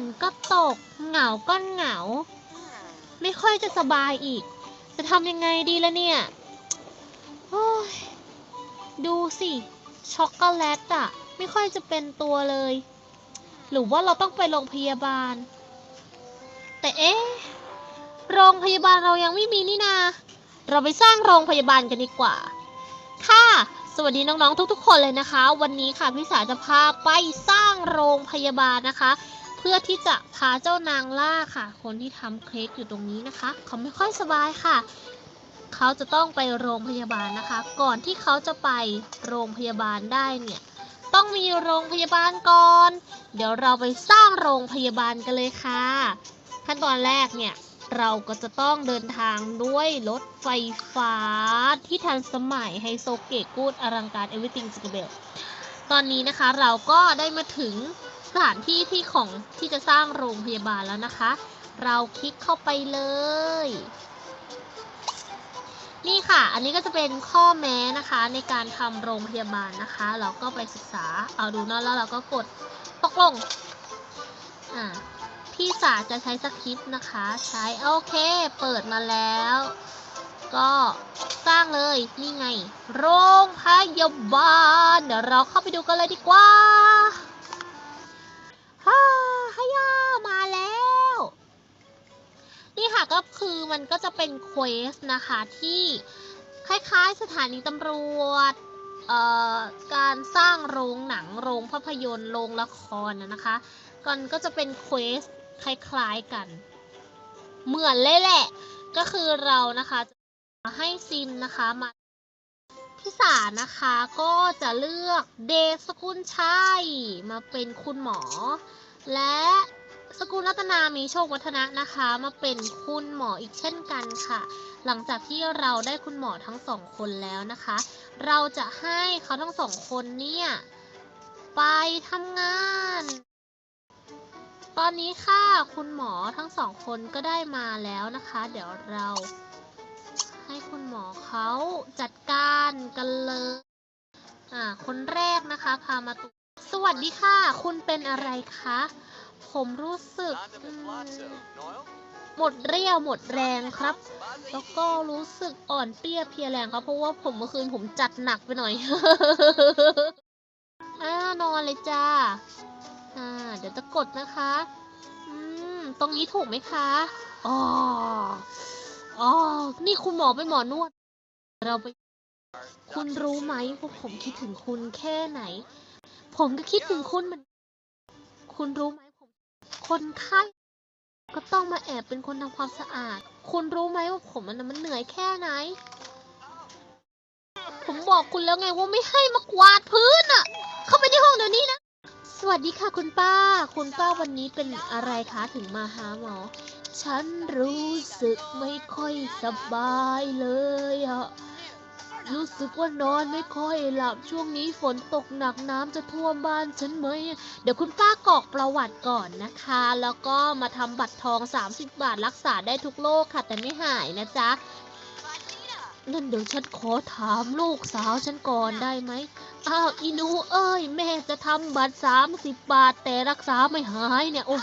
นก็ตก เหงาก็เหงา ไม่ค่อยจะสบายอีก จะทำยังไงดีละเนี่ยดูสิ ช็อกโกแลตอะไม่ค่อยจะเป็นตัวเลย หรือว่าเราต้องไปโรงพยาบาล แต่เอ๊ะโรงพยาบาลเรายังไม่มีนี่นา เราไปสร้างโรงพยาบาลกันดีกว่า ค่ะ สวัสดีน้องๆทุกๆ คนเลยนะคะ วันนี้ค่ะพี่สาจะพาไปสร้างโรงพยาบาลนะคะ พื่อที่จะพาเจ้านางล่าค่ะ คนที่ทำเค้กอยู่ตรงนี้นะคะ เขาไม่ค่อยสบายค่ะ เขาจะต้องไปโรงพยาบาลนะคะ ก่อนที่เขาจะไปโรงพยาบาลได้เนี่ย ต้องมีโรงพยาบาลก่อน เดี๋ยวเราไปสร้างโรงพยาบาลกันเลยค่ะ ขั้นตอนแรกเนี่ยเราก็จะต้องเดินทางด้วยรถไฟฟ้าที่ทันสมัยไฮโซเกกูดอลังการเอเวอร์ติงจิกเบลตอนนี้นะคะเราก็ได้มาถึง สถานที่ที่ของที่จะสร้างโรงพยาบาลแล้วนะคะ เราคลิกเข้าไปเลย นี่ค่ะ อันนี้ก็จะเป็นข้อแม้นะคะในการทำโรงพยาบาลนะคะ เราก็ไปศึกษาเอาดูนะแล้วเราก็กดตกลงอ่าพี่สาจะใช้สคริปต์นะคะ ใช้โอเค เปิดมาแล้ว ก็สร้างเลยนี่ไง โรงพยาบาลเดี๋ยวเราเข้าไปดูกันเลยดีกว่า ฮ่าฮายามาแล้ว นี่ค่ะก็คือมันก็จะเป็นเควสนะคะที่คล้ายๆสถานีตำรวจเอ่อการสร้างโรงหนังโรงภาพยนตร์โรงละครนะนะคะก่อนก็จะเป็นเควสคล้ายๆกัน เหมือนเลยแหละ ก็คือเรานะคะจะให้ซินนะคะมา พี่สานะคะก็จะเลือกเดชสกุลชัยมาเป็นคุณหมอ และสกุลรัตนามีโชควัฒนะนะคะ มาเป็นคุณหมออีกเช่นกันค่ะ หลังจากที่เราได้คุณหมอทั้งสองคนแล้วนะคะ เราจะให้เขาทั้งสองคนเนี่ยไปทำงาน ตอนนี้ค่ะคุณหมอทั้งสองคนก็ได้มาแล้วนะคะ เดี๋ยวเรา อเขาจัดการกันเลย อ่า คนแรกนะคะ พามาตรวจสวัสดีค่ะ คุณเป็นอะไรคะ ผมรู้สึก หมดเรี่ยวหมดแรงครับ แล้วก็รู้สึกอ่อนเปรี้ยเพียแรงครับ เพราะว่าผมเมื่อคืนผมจัดหนักไปหน่อย อ่านอนเลยจ้า อ่า เดี๋ยวจะกดนะคะ อืม ตรงนี้ถูกไหมคะ อ๋อ นี่คุณหมอเป็นหมอนวด เราไป คุณรู้ไหมว่าผมคิดถึงคุณแค่ไหน ผมก็คิดถึงคุณเหมือนคุณรู้ไหมผม คนไข้ก็ต้องมาแอบเป็นคนทำความสะอาด คุณรู้ไหมว่าผมมันมันเหนื่อยแค่ไหน ผมบอกคุณแล้วไงว่าไม่ให้มากวาดพื้นอะเข้าไปในห้องเดี๋ยวนี้นะ สวัสดีค่ะคุณป้า คุณป้าวันนี้เป็นอะไรคะถึงมาหาหมอ ฉันรู้สึกไม่ค่อยสบายเลยอะรู้สึกว่านอนไม่ค่อยหลับช่วงนี้ฝนตกหนักน้ำจะท่วมบ้านฉันไหม เดี๋ยวคุณป้ากรอกประวัติก่อนนะคะ แล้วก็มาทำบัตรทอง 30 บาทรักษาได้ทุกโรคค่ะแต่ไม่หายนะจ๊ะ นั่นเดี๋ยวฉันขอถามลูกสาวฉันก่อนได้ไหม อ้าวอีหนูเอ้ย แม่จะทำบัตรสามสิบบาท แต่รักษาไม่หายเนี่ย โอ้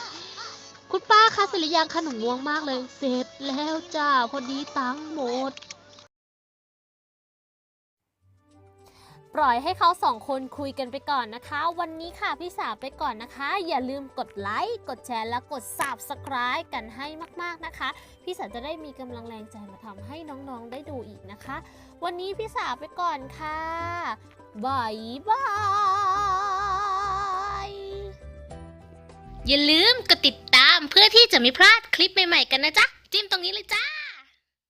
คุณป้าคะเสร็จหรือยังขนมง่วงมากเลย เสร็จแล้วจ้า พอดีตังหมด ปล่อยให้เขาสองคนคุยกันไปก่อนนะคะ วันนี้ค่ะพี่สาวไปก่อนนะคะ อย่าลืมกดไลค์กดแชร์และกด subscribe กันให้มากๆนะคะ พี่สาวจะได้มีกำลังแรงใจมาทำให้น้องๆได้ดูอีกนะคะ วันนี้พี่สาวไปก่อนค่ะบายบายอย่าลืมกดติดตามเพื่อที่จะไม่พลาดคลิปใหม่ๆกันนะจ๊ะ จิ้มตรงนี้เลยจ้า